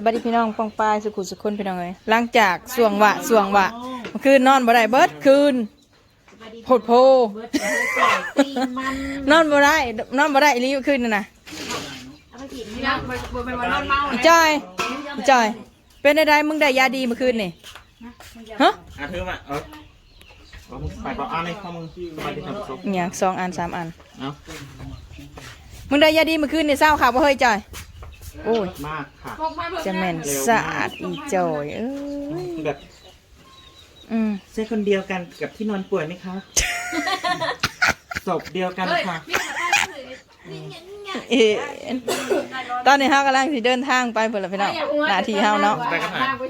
สวัสดีพี่น้องปองปายสุขุสุขคนพี่น้องเอ้ยหลังจากสวงหวะสวงหวะเมื่อคืนนอนบ่ได้เบิดคืนโพดโพตีนมันนอนบ่ได้นอนบ่ได้อีหลีคืนนั่นน่ะเอาไปกินไม่ได้มันเป็นวันนอนเมาอีจอยอีจอย เป็นได้มึงได้ยาดีเมื่อคืนนี่ฮะอะถือมาเออเอามึงไปเปล่าเอาในข้อมึงไปที่ทำซุปอหย่างสองอันสามอัน เอามึงได้ยาดีเมื่อคืนนี่เศร้าข่าวบ่เฮ้ยจอย โอ้ย มากค่ะ จะแม่นสะอาดอีจอยเอ้ยแบบอืมใช่คนเดียวกันกับที่นอนป่วยไหมคะ ศพเดียวกันค่ะ เอ๊ะตอนนี้เฮากำลังสิเดินทางไปเพิ่นล่ะพี่น้องหน้าที่เฮาเนาะ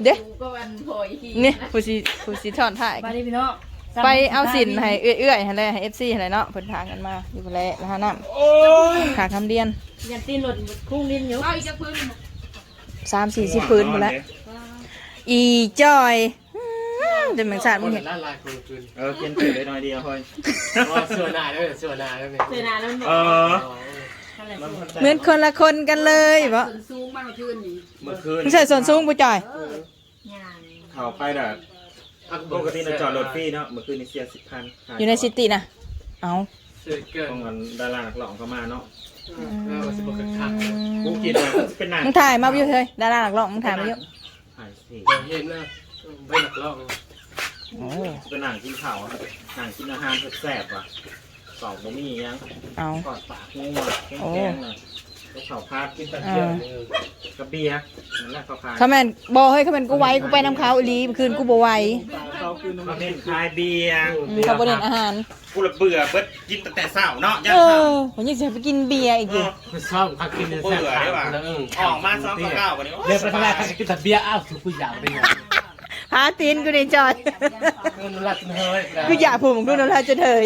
เด้ก็วันโผยทีนี่ผู้สิผู้สิถอนถ่ายไปดิพี่น้อง ไปเอาสินให้เอื้อยๆให้เลยให้ FC ให้เลยเนาะเพิ่นพากันมาอยู่พุ่นแหละแล้วหาน้ำโอ้ยขาคำเดียนยันตีนหล่นคุ้งลิ้นอยู่เอาอีกจะพื้น3 4 0พื้นพุ่นแหล้วอีจอยอืมจะเหมือนสาดมึงเห็นละลายคนคืนเออเปลี่ยนเปลี่ยนได้หน่อยเดียวเฮ้ยว่าเสือหนาด้วยเสือหนาด้วยเนี่ยเจอนาแล้วเออเหมือนคนละคนกันเลยบ่ซูมมากกว่าคืนนี่เมื่อคืนมึงใส่ส่วนสูงบ่จอยงานเขาไปแบบ ปกติเราจอดรถฟรีเนาะเมื่อคืนนี่เสียสิบพันอยู่ในซิตี้นะเอาเสือเกินต้องเงินดาราหลักหลองเข้ามาเนาะแล้วมันจะบอกคักกูกินเลยเป็นหนังมึงถ่ายมาอยู่เฮ้ยดาราหลักร้องมึงถ่ายมาอยู่ถ่ายสิเดี๋ยวเห็นนะไม่หนักลอกโอ้เป็นหนังกินข้าวอะหนังกินอาหารแซ่บๆว่ะสองบะหมี่ยังเอากอดปากงูอะแกงๆน่ะ ก็ข้าวพาดกินตะอ่าเกียบกระเบียร์นั่นแหละข้าวพาดเขาแม่นบ่เฮ้ยเขาแม่นกูไว้กูไปน้ำเขาอีหลีเมื่อคืนกูบ่ไหวเขาคือน้ำเน้นคลายเบียร์อืมเขาบ่เล่นอาหารกูละเบื่อเบิดกินตั้งแต่เช้าเนาะยันเอค่อผมยังจะไปกินเบียร์อีกำเอดิอมันชอบคักกินแซ่บขาแล้วออกมาซ้อมข้าวเก้าวันนี้เรียนไปทำไมคักกินแต่เบียร์อ้าวคือผู้หญิงได้ไงพาตีนกูในจอดเงินรัดเฮ้ยกูอยากผูกมึงดูน้ำลายจะเถย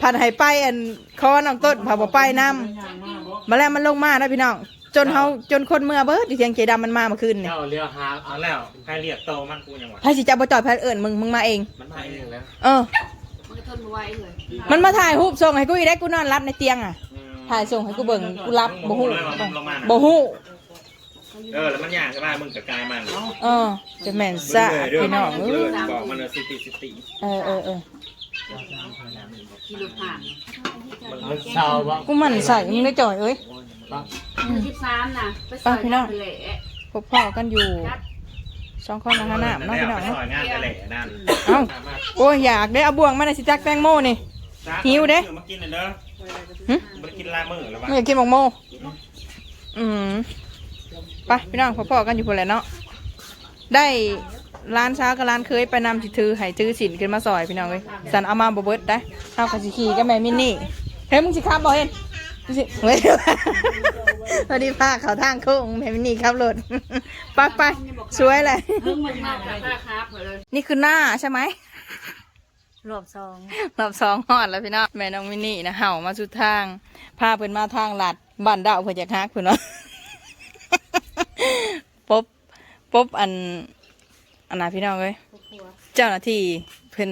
พันให้ไปอันคอน้องต้นพาบ่ไปนํมาแล้วมันลงมานะพี่น้อง จนเฮาจนคนเมื่อเบิดที่เสียงเจดำมันมาเมื่อคืนนี่เจ้าเลี้ยวหาเอาแล้วใครเรียกโตมันกูยังวะไผสิจับบ่จอดไผเอิ้นมึงมึงมาเอง มันไปมาเองแล้วเออ มันก็ทนไว้เลยมันมาถ่ายรูปส่งให้กูอีกได้กูนอนรับในเตียงอะ ถ่ายส่งให้กูเบิ่งกูรับบ่ฮู้ลงมาบ่ฮู้เออแล้วมันยากใช่ไหมมึงกับกายมันเออจะแม่นซะพี่น้องเออบอกมันเลยสิติสิติเออเออเออ กิโลผ่านมันเศร้าบ้างกูมันใส่มึงได้จ่อยเอ้ยสิบสามนะไปใส่เละพบพ่อกันอยู่สองคนนะฮะน้ำเนาะพี่น้องไปเนาะสอยงานกันแหละนั่นเอ้าโอ้ยอยากได้เอาบ่วงมาในสิจักแตงโมนี่หิวเด้มากินเลยเด้อหึมากินลามือแล้ววะไม่อยากกินหมกโมอืมไปพี่น้องพบพ่อกันอยู่พุ่นแหละเนาะได้ ร้านเช้ากับร้านเคยไปนำสิถือให้ถือสินขึ้นมาซอยพี่น้องเอ้ยสันเอามาบ่เบิดได้เอากับสิขี่กับแม่มินนี่เฮ้ยมึงสิขับบ่เห็นมึงสิเฮ้ยพอดีพาเขาทางโค้งแม่มินนี่ขับรถไปไปสวยเลยเพิ่งมันมากค่ะครับเลยนี่คือหน้าใช่ไหมรวบซองรอบสองหอดแล้วพี่น้องแม่น้องมินนี่นะเห่ามาสุดทางพาเพิ่นมาทางลัดบ้านดาวเพิ่นอยากฮักเพิ่นเนาะปบปบอัน อันน่ะพี่น้องเอ้ยเจ้าหน้าที่เพิ่น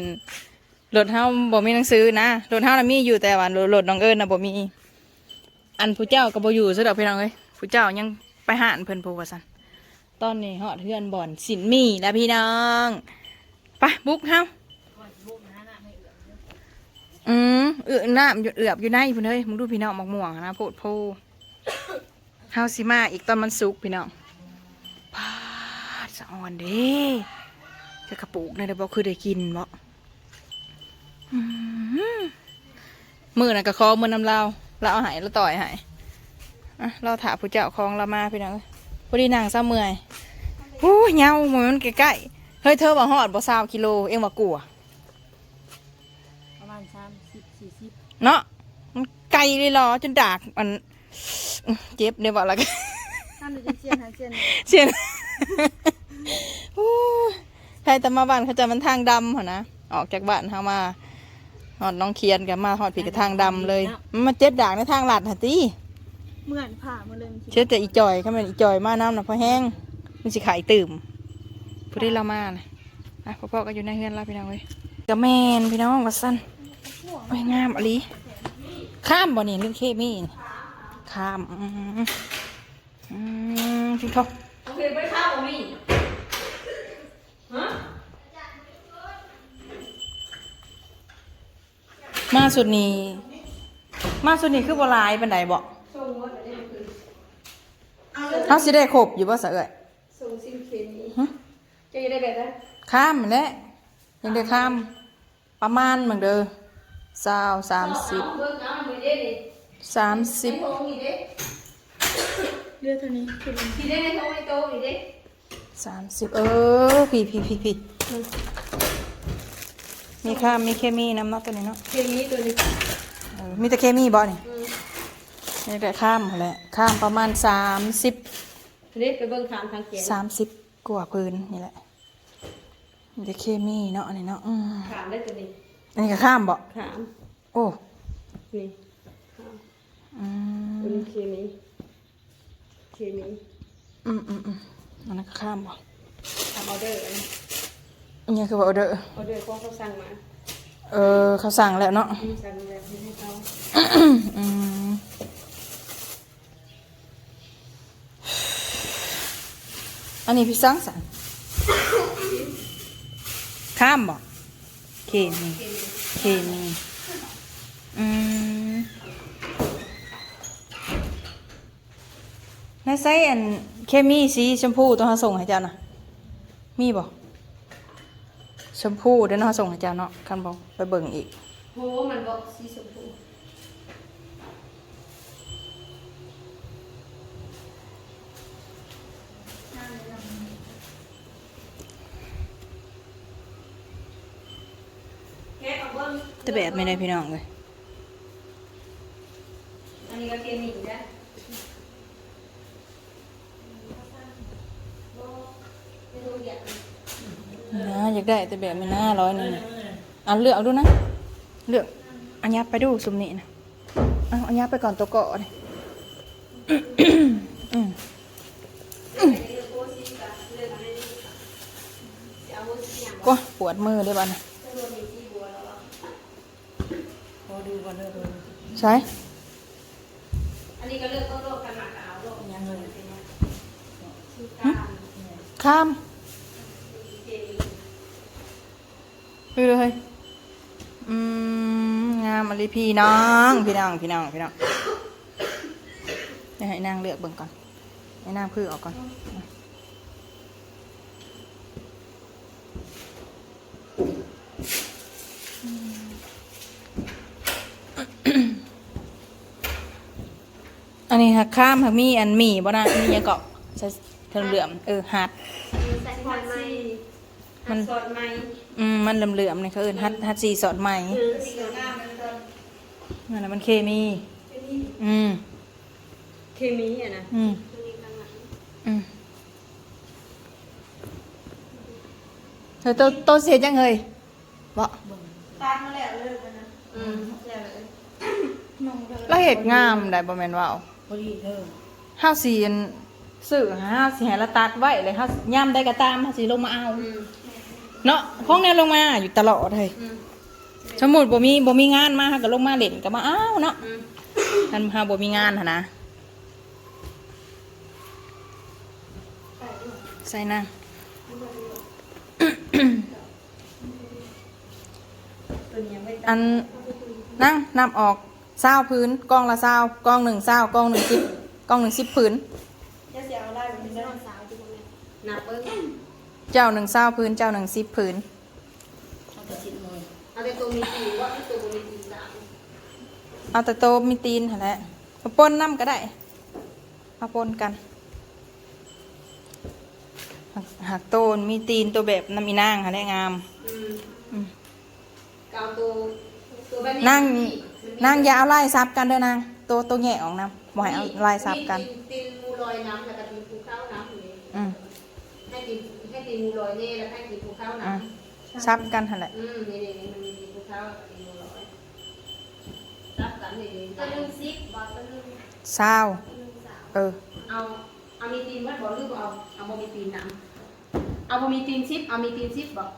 รถเฮาบ่มีหนังสือนะรถเฮาน่ะมีอยู่แต่ว่ารถน้องเอิญน่ะบ่มี อันผู้เจ้าก็บ่อยู่ซะดอกพี่น้องเอ้ยผู้เจ้ายังไปหานเพิ่นผู้ว่าซั่นตอนนี้ฮอดเฮือนบ่อนสินมีแล้วพี่น้องไปบุกเฮาอืมเอือน้ำหยดเอือบอยู่ในพุ่นเฮ้ยมึงดูพี่น้องมักม่วงนะโพดโพเฮาสิมาอีกตอนมันสุกพี่น้อง สะอ่อนเด้จะกระปุกในเดี๋ยวบอกคือได้กินบ่อืมมือน่ะกระคอมือน้ำลาวเราเอาใหายเราต่อยใหายอะเราถาผู้เจ้าของเรามาพี่น้องเอ้ยพอดีนางเศร้าเมื่อยหู้เหงาเหมือนมันใกล้ๆเฮ้ยเธอบอกหอดบ่ซาวกิโลเอ็งว่ากลัวประมาณสามสิบสี่สิบเนาะมันไกลเลยเหรอจนดากมันอื้อเจ็บเดี๋ยวบอกแล้วกันท่านจะเชียนหาเชียนเสียนโอ้ย ใครแต่มาบ้านเขาจะมันทางดำเหรอนะ ออกจากบ้านเขามาหอดน้องเคียนกับมาหอดผีกับทางดำเลย มันมาเจ็ดดากในทางลัดหะตีเหมือนผ่ามาเลยเชื่อแต่อีจอยเขาเป็นอีจอยมาน้ำนะพอแห้งมันสิขายตื่มผู้ได้เรามานะอะพ่อๆก็อยู่ในเฮือนเราพี่น้องเว้ยกระแมนพี่น้องวัดสั้นโอ้ยงามอลีข้ามบ่เนี่ยลืมเคมีนี่ข้ามอืมอืมทิ้งเขามาสุดนี้ มาสุดนี้คือบ่หลายปานใดบ่ส่งว่าได้คือเฮาสิได้ครบอยู่บ่ซะเอ้ยส่งซิมเคนี้ฮะจะได้แบบนั้นข้ามแหละยังได้ข้าม ประมาณเหมือนเด้อ20 30เบิ่งเอามือเด้นี่30โตนี่เด้เลือดเท่านี้คือที่ได้ในโตในโตนี่เด้30เออพี่พี่พี่พี่ มีข้ามมีเคมีน้ำเนาะตัวนี้เนาะเคมีตัวนี้เออมีแต่เคมีบ่นี่นี่แต่ข้ามหั่นแหละข้ามประมาณ30เด้ไปเบิ่งทางทางเขียนสามสิบกว่าพื้นนี่แหละมีแต่เคมีเนาะอันนี้เนาะอืมถามได้ตัวนี้อันนี้ก็ข้ามบ่ถามโอ้นี่อืตัวมนี้เคมีเคมีอืมอืมอืมอันนั้นก็ข้ามบ่ทำออเดอร์อันนี้อั นนี้คือว่าออเดอร์ออเดอร์ของเขาสั่งมาเออเขาสั่งแล้วเนาะสั่งแบบนี้ให้เขาอืมอันนี้พี่สั่งสั่งข้ามบ่เคมีเคมีอืมในไซอันเคมีสีชมพูต้องหาส่งให้เจ้านะมีบ่ ชมพูเดี๋ยวน้องส่งให้เจ้าเนาะคันบอกไปเบิ่งอีกโหมันบอกสีชมพูแกะเอาเบิ่งแต่แบบไม่ได้พี่น้องเลยอันนี้ก็เคมีนะ นะอยากได้แต่แบบไม่น่าร้อยหนึงน่ะอะเลือกเอาดูนะ เลือกอันยับไปดูซุมนี้นะเอาอันยับไปก่อนตัวเกาะเลยอืมก็ปวดมือได้บ้านะใช่อันนี้ก็เลือกต้นโลกกันหมากเอาโลกยังเลยข้ามไป เลยอืมงามอะไรพี่น้อง พี่น้อง พี่น้อง พี่น้องเดี๋ยวให้นางเลือกเบิ่งก่อน ให้นางพือออกก่อน อันนี้หักข้ามหักมีอันหมี่บ่นะมีหยังเกาะใส่เทิงเหลื่อมๆเออหัดใส่หอยไหมมันสดไหม อืมมันเหลื่อมๆนี่เขาเอิ้นฮัดฮัดซีสอดใหม่สีงามมันก็นั่นน่ะมันเคมี อืมเคมีอะนะอืมอืมเธอโตโตเสียจังเฮ้ยบ่ตามมาแล้วเลิกกันนะอืมแล้วเลยเราเห็ดงามได้บ่แม่นว่าเฮาสิอันซื้อหาเฮาสิให้ละตัดไว้เลยเฮายามได้ก็ตามเฮาสิลงมาเอาอืม เนาะของแนวลงมาอยู่ตลอดเฮ้ยอืมสมมุติบ่มีบ่มีงานมาเฮาก็ลงมาเล่นก็มาเอาเนาะอืมท่านเฮาบ่มีงานหั่นนะใส่นะตัวนี้ยังไม่อันนั่งนับออกเศร้าพื้นกล้องละเศร้ากล้องหนึ่งเศร้ากล้องหนึ่งสิบกล้องหนึ่งสิบพื้น จะเสียเอาได้แบบนี้ได้สาวจุ๊บเนี่ยหนักเบิ้ง เจ้าหนึ่งเศร้าพื้นเจ้าหนึ่งสิบพื้นเอาแต่ตัวมีตีว่าตัวมีตีสามเอาแต่โตมีตีนหั่นแหละมาปนน้ำก็ได้มาปนกันหักหักโตนมีตีนตัวแบบน้ำอีนางหั่นแหละงามอืมอืมเกาตัวตัวแบบนี้นั่งนั่งอย่าเอาไล่ซับกันเด้อนางตัวตัวแง่ออกนะบ่ให้เอาไล่ซับกันตีนมูลอยน้ำแล้วก็ตีนภูเขาน้ำอยู่นี่ อืม ให้ ตีนให้ตีนมูลอยนี่แล้วให้ตีนภูเขาน้อืมซับกันหั่นแหละำอืมนี่นี่มันมีตีนภูเขากับตีนมูลอยรับกันนี่นี่ตัวนึงซิกบอกตัวนึงเศร้าตัวนึงสาวเออ เอาเอามีตีนวัดบอกหรือบ่เอาเอาบ่มีตีนน้ำเอาบ่มีตีนซิปเอามีตีนซิปบอก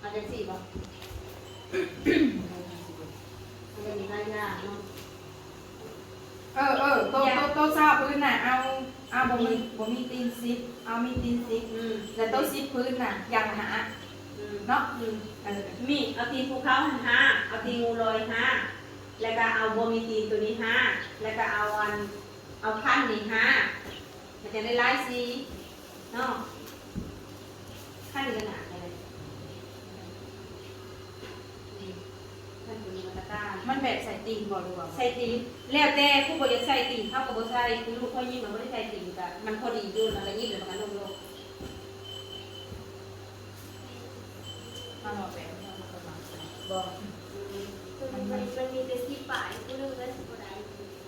เอาจังซี่บอกมันจะมีหลายอย่างเนาะเออเออโตโตโตซาพื้นน่ะเอาเอาบ่มีบ่มีตีนซิปเอามีตีนซิปอืมแล้วโตซิปพื้นน่ะอย่างหาอเนาะอืมเออมีเอาตีนภูเขาหันห้าเอาตีนงูลอยห้าแล้วก็เอาบัวมีตีนตัวนี้ห้าแล้วก็เอาอันเอาขั้นนี้ห้ามันจะได้ไล่สีเนาะขั้นนี้ก็หนาเลยขั้นตัวนี้มันตะกร้ามันแบบใส่ตีนบ่หรือว่าใส่ตีนแล้วแต่ผู้บริใส่ตีนเข้ากับบ่ใส่คือลูกเขายิ้มมันไม่ได้ใส่ตีนแต่มันพอดีอยู่แล้วก็ยิ้มแล้วมันก็ลงลงมันออกแบบนี้มันก็มาใส่บอกมันมันมันมีแต่ที่ป่ายผู้นึงแล้วสิบ่ได้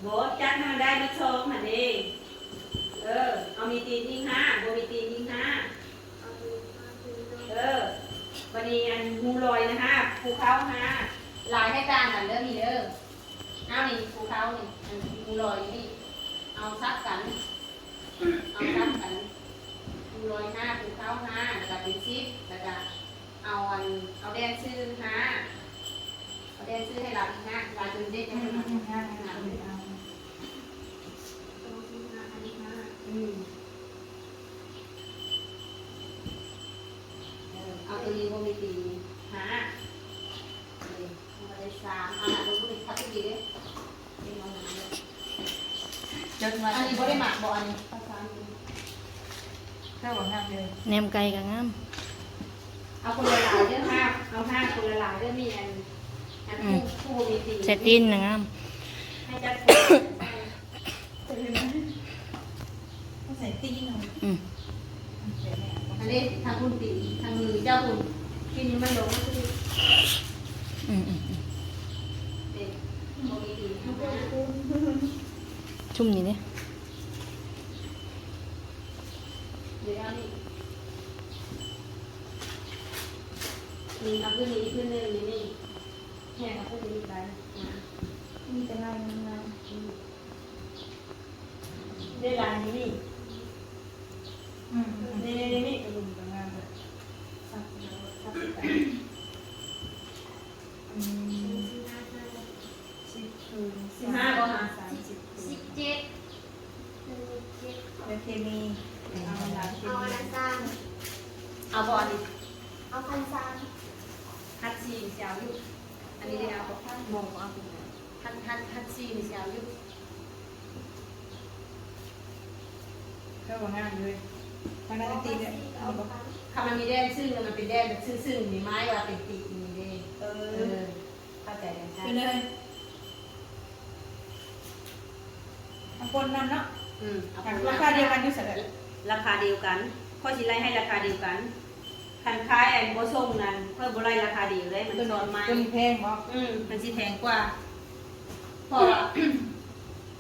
บอกจัดให้มันได้มาโชว์มันเองเออเอามีตีนยิงห้าบ่มีตีนยิงห้าเอาดูเอาดูดูเออวันนี้อันงูลอยนะฮะภูเขาฮะ ลายให้ตางกันเด้อมีเด้อเอานี่ภูเขานี่อันงูลอยนี่ เอาซักกัน เอาซักกันงูลอยห้าภูเขาห้าแล้วก็เป็นชิปแล้วก็เอาอันเอาแดงซื้อห้าเอาแดงซื้อให้เราอีกนะลาจนเด็กอืให้นอืมง่ายง่ายง่าเอาตรงที่หน้าอันนี้นะอืมเอาตัวนี้พวกมีตีห้า สามอันนั้นรู้สึกทับดีเลยเป็นมองหนังเลยจดมาอันนี้บ่ได้หมักบ่อันนี้ภาษาอังกฤษเท่ากับงามเลยแหนมไก่กับงามเอาคนละหลายเรื่องห้าเอาห้าคนละหลายเรื่องมีอันอันผู้ผู้มีตีเซตินนะงามให้จัดต้องใส่ตีนเอาอืมอันนี้ทางคุณตีทางมือเจ้าคุณกินมันลงก็คือ อืมอืมอืม เด็กบ่มีตีทั้งห้า ชุ่มนี่เนี่ย เดี๋ยวเอานี่นี่เอาขึ้นนี้ขึ้นหนึ่งนี่นี่แค่เอาขึ้นนี้ไปอะ มีแต่งานงาน ได้ลายนี้นี่ อืมอืม นี่นี่นี่ กระดุมกับงานเลยสับสับสับอืม สิบห้าห้า สิบคืน สิบห้าบ่ฮะ สามสิบคื สิ น บเจ็ดหนึ่งเจ็ด เป็นเคมีเอาเวลาเค เอาอัน มี นั้นสร้าง เอาบอลนี่เอาพันสร้างฮัตซีเสียวยุอันนี้ได้เอาบอกมองเอาเป็นไงฮัตฮัตฮัตซีเสียวยุเท่ากับงานเลยมันน่าจะตีเนี่ยเอาพันคำมันมีแดนซึ่งมันเป็นแดนแบบซึ่งๆมีไม้ว่าเป็นปีกมีเด้เอเอออเข้าใจกันใช่ไปเลยเอาคนนำเนาะอืมเอาราคาเดียวกันอยู่เสร็จแล้วราคาเดียวกันข้อสิไล่ให้ราคาเดียวกัน คันค้ายอันโบส่งนั้นเพื่อบ่ไล่ราคาเดียวเลยมันตัวซ้อนไม้ตัวนี้แพงบ่อืมมันสิแพงกว่าเพราะว่า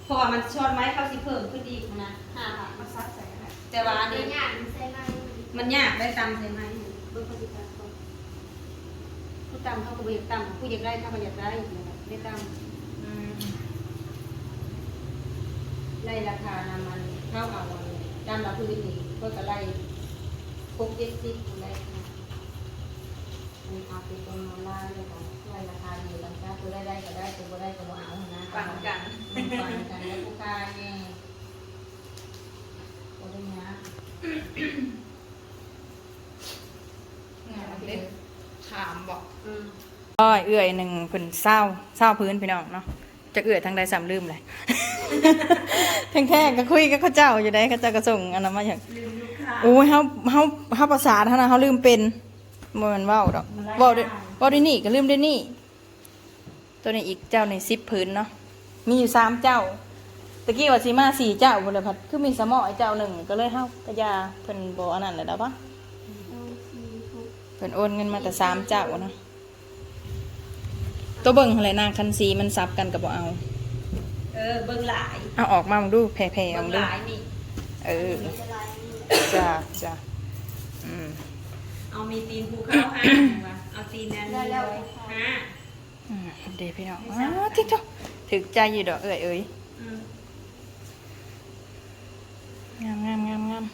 เพราะว่ามันช้อนไม้เข้าสิเพิ่มขึ้นอีกนะห้าบาทมาซักใส่อะไรแต่ว่าอันเดี๋นี้ยวย่างใส่ไม้มันยากได้ตำใช่ไหมเบิ่งปฏิบัติก่อนผู้ตำเขาก็บ่อยากตำผู้อยากได้เขาก็อยากได้ได้ตอืมำไล่ราคานำมันเท่าเอาอันตำเราคือนี่เพื่อก็ไล่พกเจ็ดสิบไล่ค่ะอัน นี้เอาไปตรงนอนล่าเลยค่ะไล่ราคาเดียวกันจ้าตัวได้ได้ก็ได้ตัวบ่ได้ก็บ่เอานะปั่นกันปั่นกันแล้วผู้ค้าเนี่ยบ่ได้นะงานเล็กถามบอกอืมอ้อยเอื่อยหนึ่งเพิ่นเศร้าเศร้าพื้นพี่น้องเนาะจะเอื่อยทางใดสามลืมเลยแท่งแท้ก็คุยกับเขาเจ้าอยู่ได้เขาเจ้าก็ส่งอันนั้นมาอย่างลืมลูกค้าโอ้ยเฮาเฮาเฮาภาษาเท่านั้นเฮาลืมเป็น บ่แม่นเว้าดอกเว้าได้เว้าได้นี่ก็ลืมได้นี่ ตัวนี้อีกเจ้านี่10พื้นเนาะมีอยู่สามเจ้าตะกี้ว่าสิมาสี่เจ้าพุ่นเลยพัดคือมีสมอไอ้เจ้าหนึ่งก็เลยเฮากระยาเพิ่นบ่อันนั้นเลยดอกปะเอาสี่หกเพิ่นโอนเงินมาแต่สามเจ้าเนาะตัวเบิ่งอะไรนางคันซีมันซับกันกับบ่เอา เออเบิ่งหลายเอาออกมามึงดูแผ่ๆเอาเบิ่งมึงหดูลายนี่เออจะลายนี่จ้าจ้าอืม เอามีตีนภูเขาห้าว่ะเอาตีนนั้นห้าอืมเดี๋ยวพี่น้องอ้าวทิกเจ้าถึกใจอยู่ดอกเอ้ยเอ้ยอืมงามงามงามงาม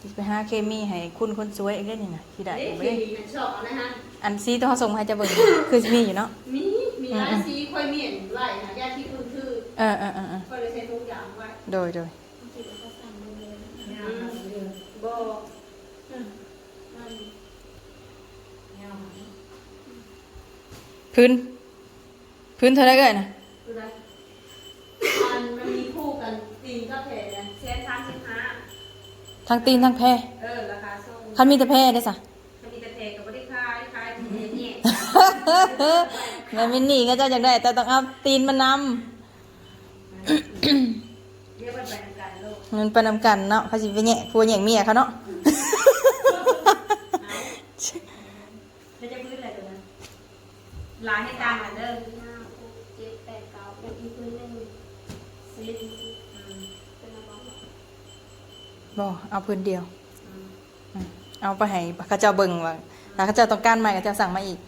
สิไปหาเคมีให้คุณคนสวยอีกเล่นนี่นะที่ได้เด็อกยู่สีเด้มันชอบนะฮะอันซีต้องเขาส่งมาให้เจะเบิ่งคือสิมีอยู่เนาะมีมีหลายสีค่อยมีเห็นไว้นะญาติที่คุณคือเออเออเออเออก็เลยใช้ทุกอย่างไว้โดยโดยสิบ พื้น พื้นเท่าไรก็ได้นะมันมันมีคู่กันตีนก็แพงนี่ยเชนทางเชผ้าทั้งตีนทั้งแพเออราคาสูงคันมีแต่แพได้สะคันมีแต่แพกับไม่ได้คายคายทีเนี่ยแม่มินนี่ก็จะอย่างไรแต่ต้องเอาตีนมานำเงินไปนำกันเนาะภาษีไปแย่พัวแย่งเมียเขาเนาะ ลายให้ตามกันเด้อห้าหกเจ็ดแปดเก้าแล้วอีกคนหนึ่งสิบเป็นอะไรบ้างบ่เอาพื้นเดียว อืมเอาไปให้เขาเจ้าเบิ่งว่าถ้าเขาเจ้าต้องการใหม่เขาเจ้าสั่งมาอีก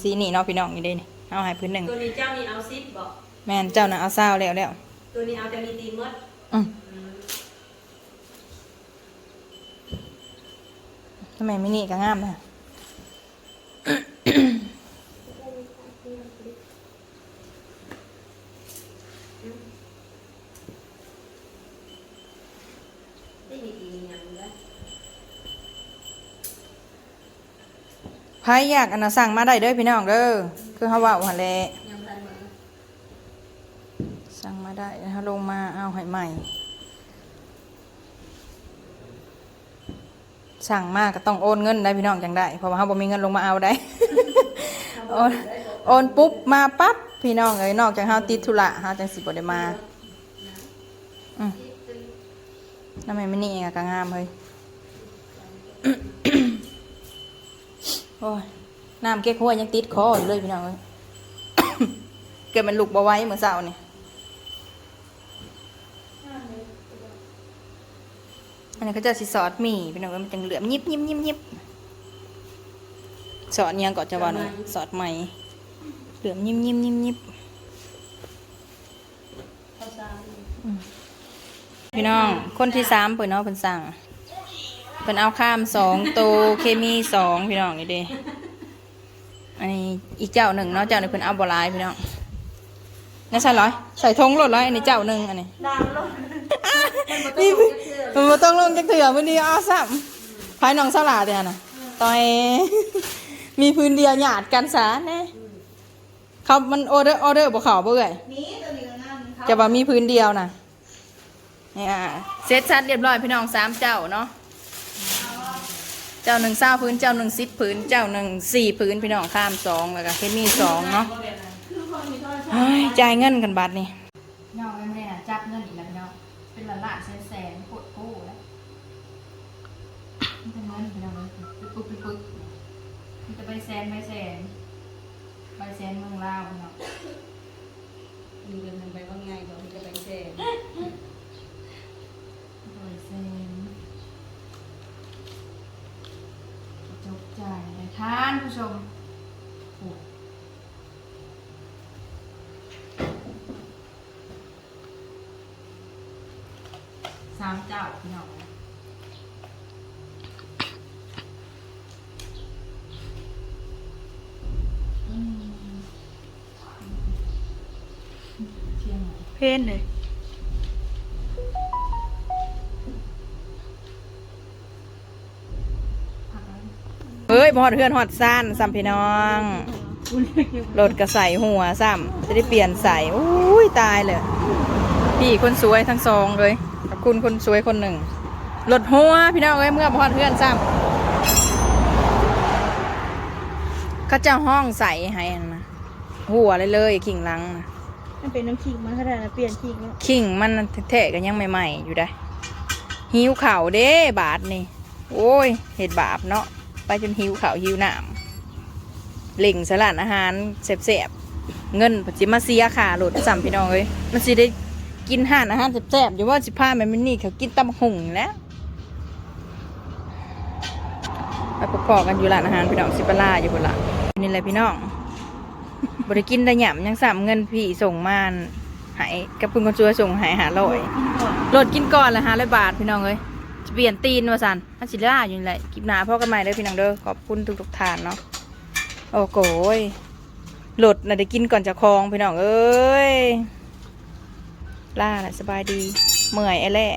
สีนี่เนาะพี่น้องนี่เด้นี่เอาให้พื้นหนึ่งตัวนี้เจ้านี่เอาซิปบอกแม่นเจ้าน่ะเอาซาวแล้วแล้วตัวนี้เอาจะมีตีมดอืมทำไมไมินี่ก็งามนะ ไม่มีตีนอย่างเลย ไผอยากอันน่ะสั่งมาได้เด้อพี่น้องเด้อคือเฮาว้าหันแหละยันเหมือนสั่งมาได้นะคะลงมาเอาให้ใหม่ สั่งมากก็ต้องโอนเงินได้พี่น้องจังได้เพราะว่าเขาบ่มีเงินลงมาเอาได้โอนโอนปุ๊บมาปั๊บพี่น้องเอ้ยนอกจากเฮาติดธุระเฮาจังสิบ่ได้มาอืมน้ำมันไม่นี่อะก็งามเลย โอ้ยน้ำเก๊กฮวยยังติดคออยู่เลยพี่น้องเอ้ยเกิดมันลุกบ่ไหว้เหมือนเสานี่อันนี้เขาจะสิซอสหมี่พี่น้องเอ้ยมันจังเหลือมยิบยิบยิบยิบซอสอิหยังก่อนจะว่าหน่อยซอสใหม่ เหลือมยิบยิบยิบยิบข้าวสารพี่น้อง คนที่สามเปิดเนาะเพิ่นสั่ง เพิ่นเอาข้ามสองโตเคมีสองพี่น้องนี่เด้อันนี้อีกเจ้าหนึ่งเนาะเจ้าหนึ่งเพิ่นเอาบหลายพี่น้องนี่ใส่ร้อยใส่ทงรถร้อยอันนี้เจ้าหนึ่งอันนี้ดังลงนี่มันบ่ต้องลงจักเถื่อมื้อนี้เอาซ้ำภายน้องเสาหลาเด้อน่ะต่อยมีพื้นเดียวหยาดกันซะแน่เขามันออเดอร์ออเดอร์บ่เข้าบ่เอ่ยนี่ตัวนี้ก็งามเขาจะว่ามีพื้นเดียวน่ะเนี่ยเสร็จชัดเรียบร้อยพี่น้องสามเจ้าเนาะเจ้าหนึ่งเศร้าพื้นเจ้าหนึ่งสิบพื้นเจ้าหนึ่งสี่พื้นพี่น้องข้ามสองแล้วก็เคมีสองเนาะเฮ้ยจ่ายเงินกันบัตรนี่น้องไม่ได้น่ะจับเงินอีกแล้วพี่น้องเป็นละละแสนแสนปวดโก้แล้วมันเป็นเงินพี่น้องเลยปึ๊กปึ๊กปึ๊กปึ๊กมันจะไปแสนไปแสนไปแสนเมืองลาวพี่น้องมีเงินมันไปว่าไงบอกมันจะไปเซนโดยเซนจบจ่ายเลย ท่านผู้ชมสามเจ้าพี่น้องเที่ยงหน่อยเพนเลย ยบ่ฮอดเฮือนฮอดซ่านซ้ำพี่น้องรถก็ใส่หัวซ้ำจะได้เปลี่ยนใส่อุ้ยตายเลย พี่คนสวยทั้งสองเลยขอบคุณคนสวยคนหนึ่งรถหัวพี่น้องเอ้ยเมื่อบ่ฮอดเฮือนซ้ำก็จะห้องใส่ให้นั่นนะหัวเลยเลยขิงหลังน่ะมันเป็นน้ำขิงมันขนาดนั้นเปลี่ยนขิงแล้วขิงมันแท้ๆก็ยังใหม่ๆอยู่ได้หิวข่าวเด้บาทนี่ โอ้ยเห็ดบาปเนาะ ไปจนหิวข่าวหิวหน้ำเล่งสลัดอาหารเสบๆเงินปจิมาเสียขาโหลดสัมพี่น้องเอ้ยมันสิได้กินห่านอาหารแสบๆอยู่ว่าสิพาแม่มันนี่เขากินตำหุ่งแล้วไปประกอบกันอยู่ร้านอาหารพี่น้องสิปลาร่าอยู่บนละนี่แหละพี่น้องบริกินได้หยำยังสามเงินพี่ส่งมาใหายกับคุณคนช่วยส่งหายหาลอยโหลดกินก่อนละหาร้อยบาทพี่น้องเอ้ย เปลี่ยนตีนมาสันอันสิล่าอยู่เลยคลิปหน้าพ่อกันใหม่เด้อพี่น้องเด้อขอบคุณทุกๆทานเนาะโอ้โหยโหลดน่ะได้กินก่อนจะคลองพี่น้องเอ้ยล่าแหละสบายดีเมื่อยไอ้แล่